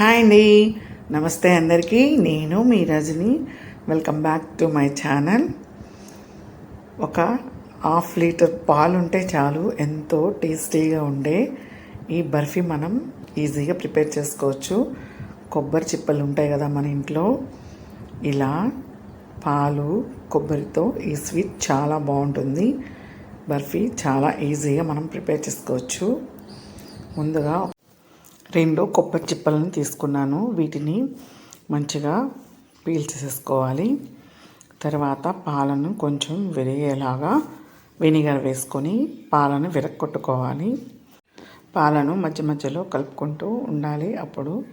Hi అండి. నమస్తే అందరికీ. నేను మీ Rajani. Welcome back to my channel ఒక హాఫ్ లీటర్ పాలు ఉంటే చాలు ఎంతో టేస్టీగా ఉండే ఈ బర్ఫీ మనం ఈజీగా ప్రిపేర్ చేసుకోవచ్చు. కొబ్బరి చిప్పలు ఉంటాయి కదా మన ఇంట్లో. ఇలా పాలు కొబ్బరితో ఈ స్వీట్ చాలా బాగుంటుంది. బర్ఫీ చాలా ఈజీగా మనం ప్రిపేర్ చేసుకోవచ్చు. ముందుగా రెండు కొబ్బరి చిప్పలను తీసుకున్నాను. వీటిని మంచిగా పీల్చేసేసుకోవాలి. తర్వాత పాలను కొంచెం విరిగేలాగా వెనిగర్ వేసుకొని పాలను విరక్కొట్టుకోవాలి పాలను మధ్య మధ్యలో కలుపుకుంటూ ఉండాలి. అప్పుడు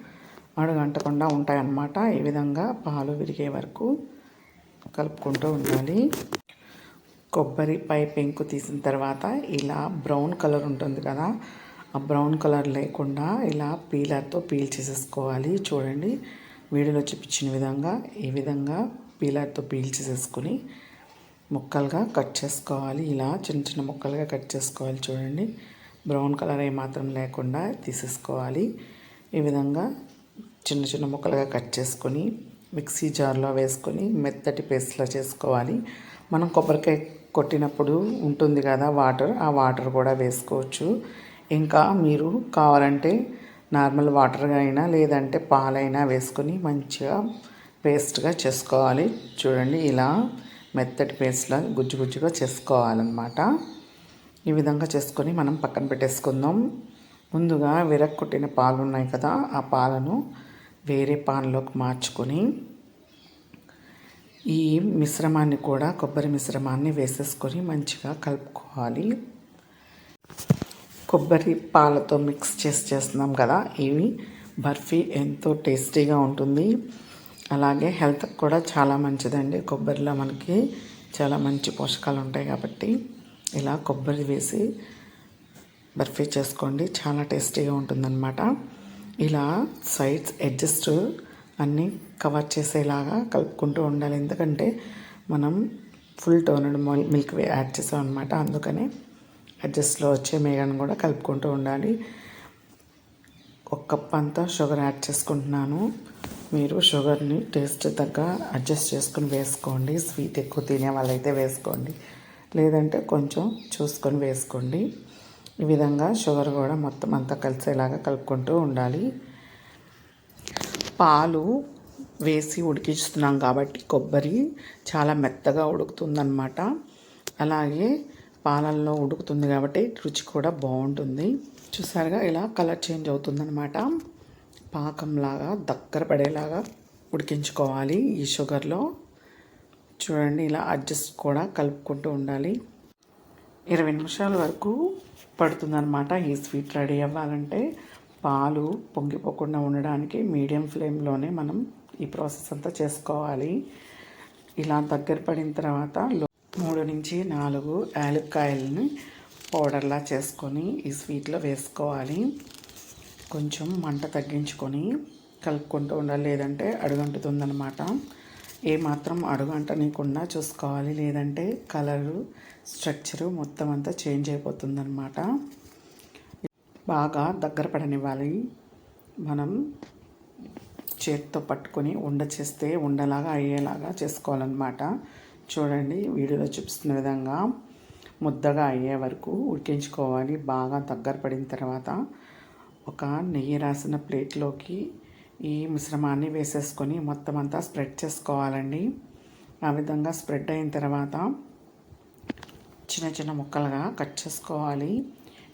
అడుగంటకుండా ఉంటాయన్నమాట. ఈ విధంగా పాలు విరిగే వరకు కలుపుకుంటూ ఉండాలి. కొబ్బరి పై పెంకు తీసిన తర్వాత ఇలా బ్రౌన్ కలర్ ఉంటుంది కదా ఆ బ్రౌన్ కలర్ లేకుండా ఇలా పీలర్తో పీల్ చేసేసుకోవాలి. చూడండి వీడియోలో చూపించిన విధంగా ఈ విధంగా పీలర్తో పీల్ చేసేసుకుని ముక్కలుగా కట్ చేసుకోవాలి. ఇలా చిన్న చిన్న ముక్కలుగా కట్ చేసుకోవాలి చూడండి. బ్రౌన్ కలర్ ఏమాత్రం లేకుండా తీసేసుకోవాలి. ఈ విధంగా చిన్న చిన్న ముక్కలుగా కట్ చేసుకొని మిక్సీ జార్లో వేసుకొని మెత్తటి పేస్ట్లా చేసుకోవాలి. మనం కొబ్బరికాయ కొట్టినప్పుడు ఉంటుంది కదా వాటర్ ఆ వాటర్ కూడా వేసుకోవచ్చు. ఇంకా మీరు కావాలంటే నార్మల్ వాటర్ అయినా లేదంటే పాలైనా వేసుకొని మంచిగా పేస్ట్గా చేసుకోవాలి. చూడండి ఇలా మెత్తటి పేస్ట్లా గుజ్జు గుజ్జుగా చేసుకోవాలన్నమాట. ఈ విధంగా చేసుకొని మనం పక్కన పెట్టేసుకుందాం. ముందుగా విరక్కుట్టిన పాలు ఉన్నాయి కదా ఆ పాలను వేరే పాన్లోకి మార్చుకొని ఈ మిశ్రమాన్ని కూడా కొబ్బరి మిశ్రమాన్ని వేసేసుకొని మంచిగా కలుపుకోవాలి. కొబ్బరి పాలతో మిక్స్ చేసి చేస్తున్నాం కదా ఇవి బర్ఫీ ఎంతో టేస్టీగా ఉంటుంది. అలాగే హెల్త్కి కూడా చాలా మంచిదండి. కొబ్బరిలో మనకి చాలా మంచి పోషకాలు ఉంటాయి కాబట్టి ఇలా కొబ్బరి వేసి బర్ఫీ చేసుకోండి. చాలా టేస్టీగా ఉంటుందన్నమాట. ఇలా సైడ్స్ అడ్జస్ట్ అన్నీ కవర్ చేసేలాగా కలుపుకుంటూ ఉండాలి. ఎందుకంటే మనం ఫుల్ టోనడ్ మిల్క్ యాడ్ చేసాం అనమాట అందుకనే అడ్జస్ట్లో వచ్చే మేగను కూడా కలుపుకుంటూ ఉండాలి. ఒక కప్ అంతా షుగర్ యాడ్ చేసుకుంటున్నాను. మీరు షుగర్ని టేస్ట్ తగ్గ అడ్జస్ట్ చేసుకుని వేసుకోండి. స్వీట్ ఎక్కువ తినే వాళ్ళైతే వేసుకోండి. లేదంటే కొంచెం చూసుకొని వేసుకోండి. ఈ విధంగా షుగర్ కూడా మొత్తం అంతా కలిసేలాగా కలుపుకుంటూ ఉండాలి. పాలు వేసి ఉడికిస్తున్నాం కాబట్టి కొబ్బరి చాలా మెత్తగా ఉడుకుతుందన్నమాట. అలాగే పాలల్లో ఉడుకుతుంది కాబట్టి రుచి కూడా బాగుంటుంది. చూసారుగా ఇలా కలర్ చేంజ్ అవుతుందన్నమాట. పాకంలాగా దగ్గర పడేలాగా ఉడికించుకోవాలి ఈ షుగర్లో. చూడండి ఇలా అడ్జస్ట్ కూడా కలుపుకుంటూ ఉండాలి. ఇరవై నిమిషాల వరకు పడుతుందన్నమాట. ఈ స్వీట్ రెడీ అవ్వాలంటే పాలు పొంగిపోకుండా ఉండడానికి మీడియం ఫ్లేమ్లోనే మనం ఈ ప్రాసెస్ అంతా చేసుకోవాలి. ఇలా దగ్గర పడిన తర్వాత మూడు నుంచి నాలుగు యాలక్కాయలని పౌడర్లా చేసుకొని ఈ స్వీట్లో వేసుకోవాలి. కొంచెం మంట తగ్గించుకొని కలుపుకుంటూ ఉండాలి. లేదంటే అడుగంటుతుందనమాట ఏమాత్రం అడుగంటనీయకుండా చూసుకోవాలి. లేదంటే కలరు స్ట్రక్చరు మొత్తం అంతా చేంజ్ అయిపోతుందన్నమాట. బాగా దగ్గర పడనివ్వాలి. మనం చేతితో పట్టుకొని ఉండ చేస్తే ఉండలాగా అయ్యేలాగా చేసుకోవాలన్నమాట. చూడండి వీడియోలో చూపిస్తున్న విధంగా ముద్దగా అయ్యే వరకు ఉడికించుకోవాలి. బాగా దగ్గర పడిన తర్వాత ఒక నెయ్యి రాసిన ప్లేట్లోకి ఈ మిశ్రమాన్ని వేసేసుకొని మొత్తం అంతా స్ప్రెడ్ చేసుకోవాలండి. ఆ విధంగా స్ప్రెడ్ అయిన తర్వాత చిన్న చిన్న ముక్కలుగా కట్ చేసుకోవాలి.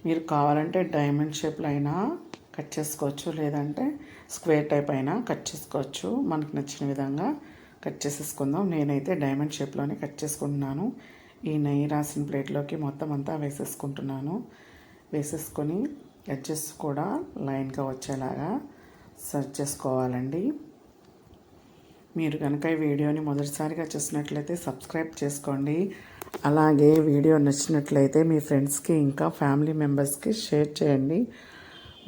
మీరు కావాలంటే డైమండ్ షేప్లో అయినా కట్ చేసుకోవచ్చు లేదంటే స్క్వేర్ టైప్ అయినా కట్ చేసుకోవచ్చు. మనకు నచ్చిన విధంగా కట్ చేసేసుకుందాం. నేనైతే డైమండ్ షేప్లోనే కట్ చేసుకుంటున్నాను. ఈ నెయ్యి రాసిన ప్లేట్లోకి మొత్తం అంతా వేసేసుకుంటున్నాను. వేసేసుకొని ఎడ్జెస్ కూడా లైన్గా వచ్చేలాగా సర్చ్ చేసుకోవాలండి. మీరు కనుక ఈ వీడియోని మొదటిసారిగా చూసినట్లయితే సబ్స్క్రైబ్ చేసుకోండి. అలాగే వీడియో నచ్చినట్లయితే మీ ఫ్రెండ్స్కి ఇంకా ఫ్యామిలీ మెంబర్స్కి షేర్ చేయండి.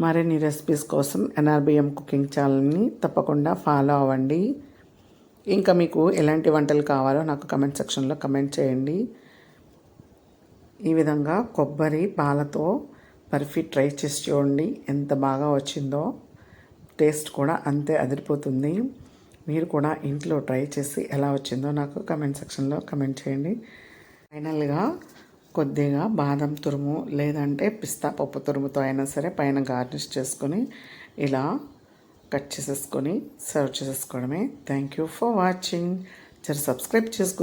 మరిన్ని రెసిపీస్ కోసం ఎన్ఆర్బిఎం కుకింగ్ ఛానల్ని తప్పకుండా ఫాలో అవ్వండి. ఇంకా మీకు ఎలాంటి వంటలు కావాలో నాకు కమెంట్ సెక్షన్లో కమెంట్ చేయండి. ఈ విధంగా కొబ్బరి పాలతో బర్ఫీ ట్రై చేసి చూడండి ఎంత బాగా వచ్చిందో. టేస్ట్ కూడా అంతే అదిరిపోతుంది. మీరు కూడా ఇంట్లో ట్రై చేసి ఎలా వచ్చిందో నాకు కమెంట్ సెక్షన్లో కమెంట్ చేయండి. ఫైనల్గా కొద్దిగా బాదం తురుము లేదంటే పిస్తా పప్పు తురుముతో అయినా సరే పైన గార్నిష్ చేసుకొని ఇలా కట్ చేసేసుకొని సర్వ్ చేసేసుకోవడమే. థ్యాంక్ యూ ఫర్ వాచింగ్ జర సబ్స్క్రైబ్ చేసుకో